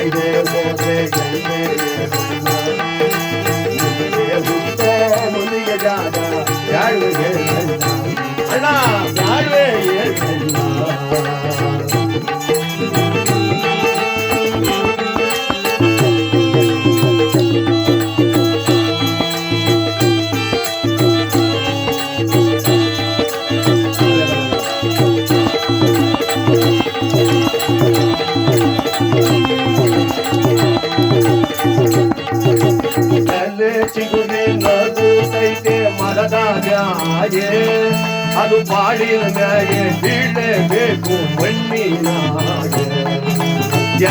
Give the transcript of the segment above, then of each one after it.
I do, I hey, hey, hey, hey, hey, ಮರದ ಮ್ಯಾಗೆ ಅದು ಬಾಡಿನ ಮ್ಯಾಗೆ ಬೀಳಬೇಕು ಮಣ್ಣಿನಾಗೆ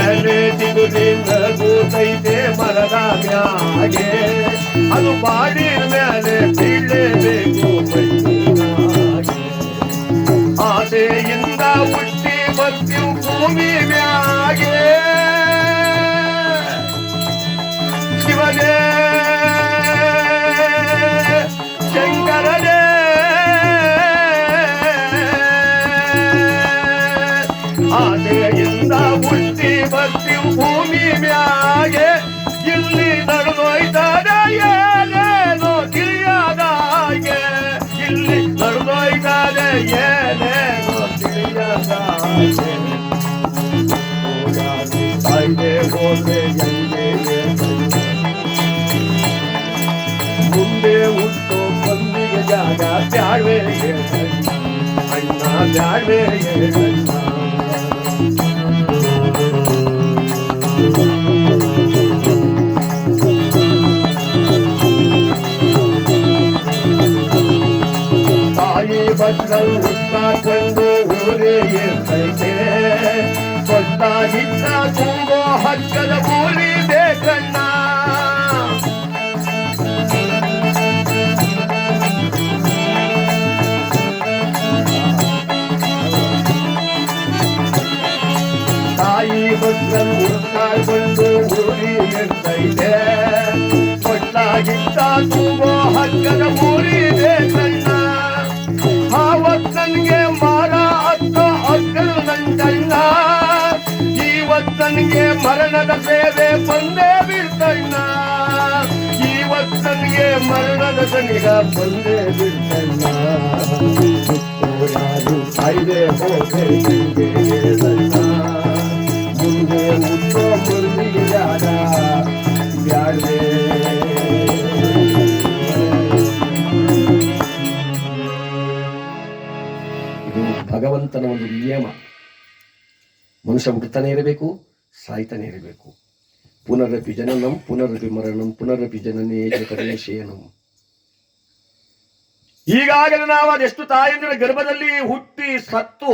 ಎಲೆ ಚಿಗುರಿ ನಗುತ್ತೈತೆ ಮರದ ಮ್ಯಾಗೆ ಅದು ಬಾಡಿನ ಮ್ಯಾಲೆ ಬೀಳಬೇಕು ಮಣ್ಣಿನಾಗೆ ಆಸೆಯಿಂದ ಹುಟ್ಟಿ ಬರ್ತೀವಿ ಭೂಮಿ ಮ್ಯಾಗೆ ಹುಟ್ಟಿ ಬರ್ತಿ ಭೂಮಿ ಮ್ಯಾಗೆ ಇಲ್ಲಿ ನಡೆದೋಯ್ತಾರೆ ಏನೇನೋ ತಿಳಿಯದಾಗೆ ಇಲ್ಲಿ ನಡೆದೋಯ್ತಾರೆ ಏನೇನೋ ತಿಳಿಯದಾಗೆ ತಾಯಿಗೆ ಹೋದ್ರೆ ಎಲ್ಲಿಗೆ ಮುಂದೆ ಹುಟ್ಟೋ ಬಂದಿಗೆ ಜಾಗ ಬ್ಯಾಡ್ವೇಗೆ ಅಣ್ಣ ಬ್ಯಾಡ್ವೇಗೆ ಅಣ್ಣ ತಾಯಿ ಬಸ್ಸಲ್ ಹುಟ್ಟಾಕೊಂಡು ಊರೇ ಇರ್ತೈತೆ ಸ್ವಂತ ಹಿತ್ತ ತುಂಬೋ ಹಕ್ಕದ ಊರಿ ಬೇಕಣ್ಣ ತಾಯಿ ಬಸ್ಸಲ್ ಹುಟ್ಟಾಕೊಂಡು ಊರಿ ಇರ್ತೈತೆ ಕೊಟ್ಟಾಗಿತ್ತ ತುಂಬೋ ಹಕ್ಕದ ಊರಿ ಇವತ್ತನ್ಗೆ ಮರಣದ ಸೇವೆ ಬಂದೇ ಬೀಳ್ತಣ್ಣ ಇವತ್ತನ್ಗೆ ಮರಣದ ಸನಿಗ ಬಂದೇ ಬೀಳ್ತಣ್ಣ ಭಗವಂತನ ಒಂದು ನಿಯಮ. ಮನುಷ್ಯ ಹುಡ್ತಾನೆ ಇರಬೇಕು. ಸಾಯ್ತಾನೆ ಇರಬೇಕು. ಪುನರಪಿ ಜನನಂ, ಪುನರಪಿ ಮರಣಂ, ಪುನರಪಿ ಜನನೇ ಜಗನೇ ಶಯನಂ. ಈಗಾಗಲೇ ನಾವು ಅದೆಷ್ಟು ತಾಯಂದಿರ ಗರ್ಭದಲ್ಲಿ ಹುಟ್ಟಿ ಸತ್ತು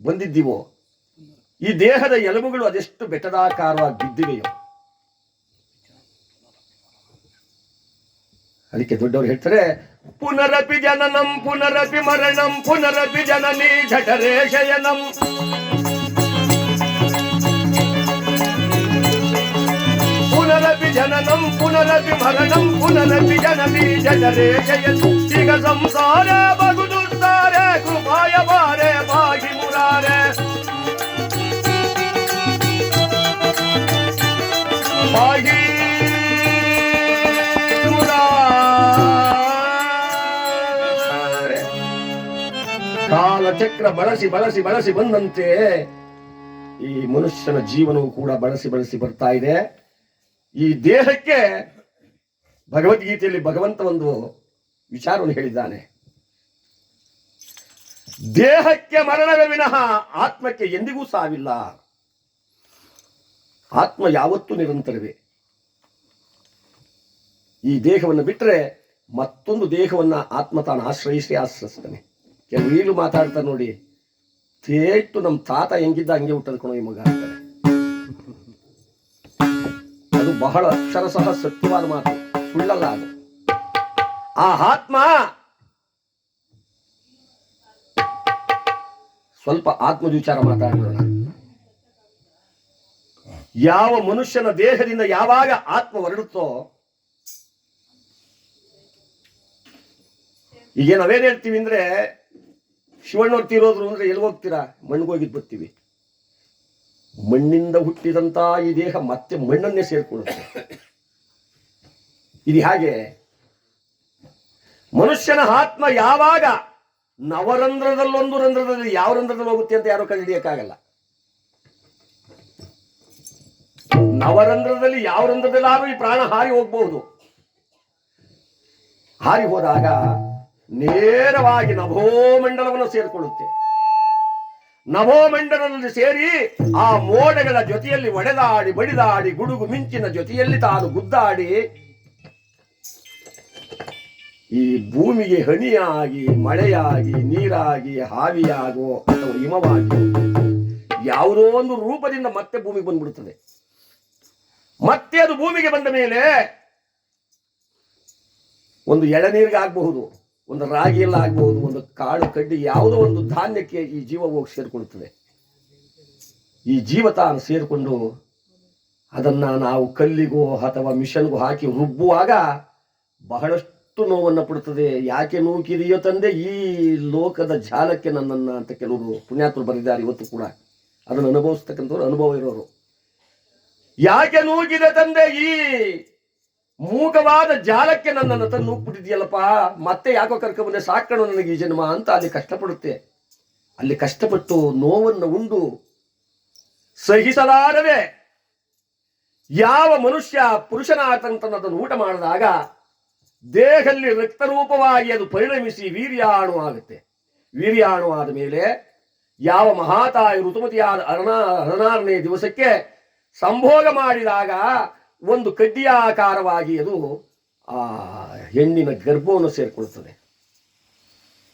ಬಂದಿದ್ದೀವೋ, ಈ ದೇಹದ ಎಲುಬುಗಳು ಅದೆಷ್ಟು ಬೆಟ್ಟದಾಕಾರವಾಗಿ ಬಿದ್ದಿವೆಯೋ. ಅದಕ್ಕೆ ದೊಡ್ಡವರು ಹೇಳ್ತಾರೆ, ಪುನರಪಿ ಜನನಂ, ಪುನರಪಿ ಮರಣಂ, ಪುನರಪಿ ಜನನಿ ಜಠರೇ ಶಯನಂ ಪುನರಪಿ ಜನನಂ ಪುನರಪಿ ಮರಣಂ ಪುನರಪಿ ಜನನಿ ಜಠರೇ ಶಯನಂ ಈಗ ಸಂಸಾರ ಬಗುದುತ್ತಾರೆ ಕೃಪಾಯ ಬಾರೆ ಬಾಗಿ ಮುರಾರೆ ಬಾಗಿ ಮುರಾರೆ ಕಾಲಚಕ್ರ ಬಳಸಿ ಬಳಸಿ ಬಳಸಿ ಬಂದಂತೆ ಈ ಮನುಷ್ಯನ ಜೀವನವು ಕೂಡ ಬಳಸಿ ಬಳಸಿ ಬರ್ತಾ ಇದೆ. ಈ ದೇಹಕ್ಕೆ ಭಗವದ್ಗೀತೆಯಲ್ಲಿ ಭಗವಂತ ಒಂದು ವಿಚಾರವನ್ನು ಹೇಳಿದ್ದಾನೆ. ದೇಹಕ್ಕೆ ಮರಣವೇ ವಿನಃ ಆತ್ಮಕ್ಕೆ ಎಂದಿಗೂ ಸಾವಿಲ್ಲ. ಆತ್ಮ ಯಾವತ್ತೂ ನಿರಂತರವೇ. ಈ ದೇಹವನ್ನು ಬಿಟ್ಟರೆ ಮತ್ತೊಂದು ದೇಹವನ್ನ ಆತ್ಮ ತಾನು ಆಶ್ರಯಿಸಿ ಆಶ್ರಯಿಸ್ತಾನೆ. ಕೆಲವು ಈಗಲೂ ಮಾತಾಡ್ತಾರೆ ನೋಡಿ ತೇಟ್ಟು ನಮ್ಮ ತಾತ ಹೆಂಗಿದ್ದ ಹಂಗೆ ಹುಟ್ಟದ ಕಣೋ ಈ ಮಗ ಅಂತಾರೆ. ಬಹಳ ಅಕ್ಷರಶಃ ಸತ್ಯವಾದ ಮಾತು. ಸುಳ್ಳಲ್ಲ ಅದು. ಆ ಆತ್ಮ ಸ್ವಲ್ಪ ಆತ್ಮದ ವಿಚಾರ ಮಾತಾಡೋಣ. ಯಾವ ಮನುಷ್ಯನ ದೇಹದಿಂದ ಯಾವಾಗ ಆತ್ಮ ಹೊರಡುತ್ತೋ, ಈಗ ನಾವೇನ್ ಹೇಳ್ತೀವಿ ಅಂದ್ರೆ ಶಿವಣ್ಣ ತೀರೋದ್ರು ಅಂದ್ರೆ ಎಲ್ಲಿ ಹೋಗ್ತೀರಾ ಮಣ್ಣಿಗೆ ಹೋಗಿದ್ ಬರ್ತೀವಿ. ಮಣ್ಣಿಂದ ಹುಟ್ಟಿದಂತ ಈ ದೇಹ ಮತ್ತೆ ಮಣ್ಣನ್ನೇ ಸೇರಿಕೊಳ್ಳುತ್ತೆ. ಇದು ಹಾಗೆ? ಮನುಷ್ಯನ ಆತ್ಮ ಯಾವಾಗ ನವರಂಧ್ರದಲ್ಲೊಂದು ರಂಧ್ರದಲ್ಲಿ ಯಾವ ರಂಧ್ರದಲ್ಲಿ ಹೋಗುತ್ತೆ ಅಂತ ಯಾರು ಕಂಡುಹಿಡಿಯಕ್ಕಾಗಲ್ಲ. ನವರಂಧ್ರದಲ್ಲಿ ಯಾವ ರಂಧ್ರದಲ್ಲಾದ್ರೂ ಈ ಪ್ರಾಣ ಹಾರಿ ಹೋಗ್ಬಹುದು. ಹಾರಿ ಹೋದಾಗ ನೇರವಾಗಿ ನಭೋಮಂಡಲವನ್ನು ಸೇರಿಕೊಳ್ಳುತ್ತೆ. ನಭೋಮಂಡಲದಲ್ಲಿ ಸೇರಿ ಆ ಮೋಡಗಳ ಜೊತೆಯಲ್ಲಿ ಒಡೆದಾಡಿ, ಬಡಿದಾಡಿ, ಗುಡುಗು ಮಿಂಚಿನ ಜೊತೆಯಲ್ಲಿ ತಾನು ಗುದ್ದಾಡಿ, ಈ ಭೂಮಿಗೆ ಹನಿಯಾಗಿ, ಮಳೆಯಾಗಿ, ನೀರಾಗಿ ಹಾವಿಯಾಗೋ ಅಥವಾ ಹಿಮವಾಗಿ ಯಾವುದೋ ಒಂದು ರೂಪದಿಂದ ಮತ್ತೆ ಭೂಮಿಗೆ ಬಂದ್ಬಿಡುತ್ತದೆ. ಮತ್ತೆ ಅದು ಭೂಮಿಗೆ ಬಂದ ಮೇಲೆ ಒಂದು ಎಳನೀರಿಗೆ ಆಗಬಹುದು ಒಂದು ರಾಗಿಯಲ್ಲಿ ಆಗಬಹುದು ಒಂದು ಕಾಳು, ಕಡ್ಡಿ, ಯಾವುದೋ ಒಂದು ಧಾನ್ಯಕ್ಕೆ ಈ ಜೀವ ಹೋಗಿ ಸೇರಿಕೊಳ್ತದೆ. ಈ ಜೀವ ತಾನು ಸೇರಿಕೊಂಡು ಅದನ್ನ ನಾವು ಕಲ್ಲಿಗೋ ಅಥವಾ ಮಿಷನ್ಗೂ ಹಾಕಿ ರುಬ್ಬುವಾಗ ಬಹಳಷ್ಟು ನೋವನ್ನು ಪಡುತ್ತದೆ. ಯಾಕೆ ನೂಕಿದೆಯೋ ತಂದೆ, ಈ ಲೋಕದ ಜಾಲಕ್ಕೆ ನನ್ನನ್ನ ಅಂತ ಕೆಲವರು ಪುಣ್ಯಾತರು ಬರೆದಿದ್ದಾರೆ ಇವತ್ತು ಕೂಡ. ಅದನ್ನು ಅನುಭವಿಸ್ತಕ್ಕಂಥವ್ರು ಅನುಭವ ಇರೋರು. ಯಾಕೆ ನೂಕಿದೆ ತಂದೆ ಈ ಮೂಕವಾದ ಜಾಲಕ್ಕೆ ನನ್ನನ್ನು ತಂದು ನೂಕ್ಬಿಟ್ಟಿದ್ಯಲ್ಲಪ್ಪ ಮತ್ತೆ ಯಾಕೋ ಕರ್ಕೊಂಬಂದೆ ಸಾಕಣು ನನಗೆ ಈ ಜನ್ಮ ಅಂತ ಅಲ್ಲಿ ಕಷ್ಟಪಡುತ್ತೆ. ಅಲ್ಲಿ ಕಷ್ಟಪಟ್ಟು ನೋವನ್ನು ಉಂಡು. ಸಹಿಸಲಾರದೆ ಯಾವ ಮನುಷ್ಯ ಪುರುಷನಾದಂತನದನ್ನು ಊಟ ಮಾಡಿದಾಗ ದೇಹದಲ್ಲಿ ರಕ್ತರೂಪವಾಗಿ ಅದು ಪರಿಣಮಿಸಿ ವೀರ್ಯಾಣು ಆಗುತ್ತೆ. ವೀರ್ಯಾಣು ಆದ ಮೇಲೆ ಯಾವ ಮಹಾತಾಯಿ ಋತುಮತಿಯಾದ ಅರಣ ಹದಿನಾರನೇ ದಿವಸಕ್ಕೆ ಸಂಭೋಗ ಮಾಡಿದಾಗ ಒಂದು ಕಡ್ಡಿಯಾಕಾರವಾಗಿ ಅದು, ಆ, ಹೆಣ್ಣಿನ ಗರ್ಭವನ್ನು ಸೇರಿಕೊಳ್ಳುತ್ತದೆ.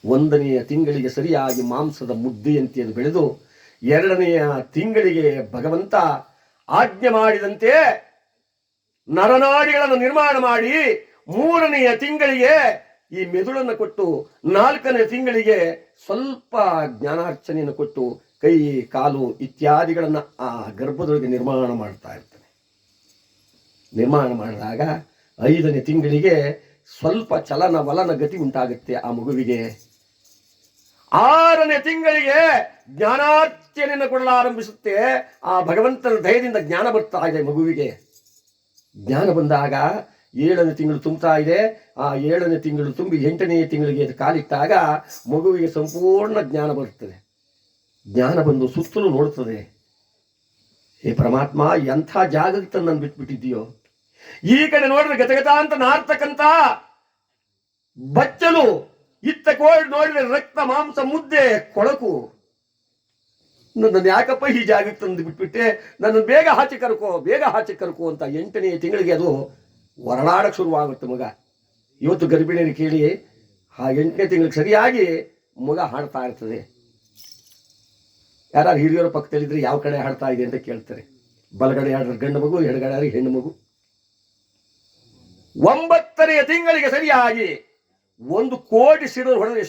ಒಂದನೆಯ ತಿಂಗಳಿಗೆ ಸರಿಯಾಗಿ ಮಾಂಸದ ಮುದ್ದೆಯಂತೆ ಅದು ಬೆಳೆದು, ಎರಡನೆಯ ತಿಂಗಳಿಗೆ ಭಗವಂತ ಆಜ್ಞೆ ಮಾಡಿದಂತೆ ನರನಾಡಿಗಳನ್ನು ನಿರ್ಮಾಣ ಮಾಡಿ, ಮೂರನೆಯ ತಿಂಗಳಿಗೆ ಈ ಮೆದುಳನ್ನು ಕೊಟ್ಟು, ನಾಲ್ಕನೇ ತಿಂಗಳಿಗೆ ಸ್ವಲ್ಪ ಜ್ಞಾನಾರ್ಚನೆಯನ್ನು ಕೊಟ್ಟು, ಕೈ, ಕಾಲು ಇತ್ಯಾದಿಗಳನ್ನು ಆ ಗರ್ಭದೊಳಗೆ ನಿರ್ಮಾಣ ಮಾಡ್ತಾ ಇರ್ತಾನೆ ನಿರ್ಮಾಣ ಮಾಡಿದಾಗ ಐದನೇ ತಿಂಗಳಿಗೆ ಸ್ವಲ್ಪ ಚಲನ ವಲನ ಗತಿ ಉಂಟಾಗುತ್ತೆ ಆ ಮಗುವಿಗೆ. ಆರನೇ ತಿಂಗಳಿಗೆ ಜ್ಞಾನಾರ್ಚನೆಯನ್ನು ಕೊಡಲಾರಂಭಿಸುತ್ತೆ ಆ ಭಗವಂತನ ದಯದಿಂದ ಜ್ಞಾನ ಬರ್ತಾ ಇದೆ ಮಗುವಿಗೆ. ಜ್ಞಾನ ಬಂದಾಗ ಏಳನೇ ತಿಂಗಳು ತುಂಬ್ತಾ ಇದೆ. ಆ ಏಳನೇ ತಿಂಗಳು ತುಂಬಿ ಎಂಟನೇ ತಿಂಗಳಿಗೆ ಕಾಲಿಟ್ಟಾಗ ಮಗುವಿಗೆ ಸಂಪೂರ್ಣ ಜ್ಞಾನ ಬರುತ್ತದೆ. ಜ್ಞಾನ ಬಂದು ಸುತ್ತಲೂ ನೋಡುತ್ತದೆ. ಹೇ ಪರಮಾತ್ಮ, ಎಂಥ ಜಾಗಕ್ಕೆ ತನ್ನನ್ನು ನಾನು ಬಿಟ್ಬಿಟ್ಟಿದ್ದೀಯೋ? ಈ ಕಡೆ ನೋಡಿದ್ರೆ ಗತಗತ ಅಂತ ನಾರ್ತಕ್ಕಂತ ಬಚ್ಚಲು, ಇತ್ತ ಕೋಡ್ ನೋಡಿದ್ರೆ ರಕ್ತ, ಮಾಂಸ, ಮುದ್ದೆ, ಕೊಳಕು. ನನ್ನ ಯಾಕಪ್ಪ ಈ ಜಾಗಕ್ಕೆ ತಂದು ಬಿಟ್ಬಿಟ್ಟೆ? ನನ್ನ ಬೇಗ ಹಾಚಿ ಕರ್ಕೋ, ಬೇಗ ಹಾಚಿ ಕರ್ಕೋ ಅಂತ ಎಂಟನೇ ತಿಂಗಳಿಗೆ ಅದು ಹೊರಳಾಡಕ್ಕೆ ಶುರುವಾಗುತ್ತೆ ಮಗ. ಇವತ್ತು ಗರ್ಭಿಣಿಯನ್ನು ಕೇಳಿ, ಆ ಎಂಟನೇ ತಿಂಗಳಿಗೆ ಸರಿಯಾಗಿ ಮಗ ಹಾಡ್ತಾ ಇರ್ತದೆ. ಯಾರು ಹಿರಿಯರ ಪಕ್ಕದಲ್ಲಿದ್ದರೆ ಯಾವ ಕಡೆ ಹಾಡ್ತಾ ಇದೆ ಅಂತ ಕೇಳ್ತಾರೆ. ಬಲಗಡೆ ಹಾಡಿದ್ರೆ ಗಂಡು ಮಗು, ಎಡಗಡೆ ಆದ್ರೆ ಹೆಣ್ಣು ಮಗು. ಒಂಬತ್ತನೆಯ ತಿಂಗಳಿಗೆ ಸರಿಯಾಗಿ ಒಂದು ಕೋಟಿ ಸಿಡೋರು ಹೊಡೆದ್ರೆ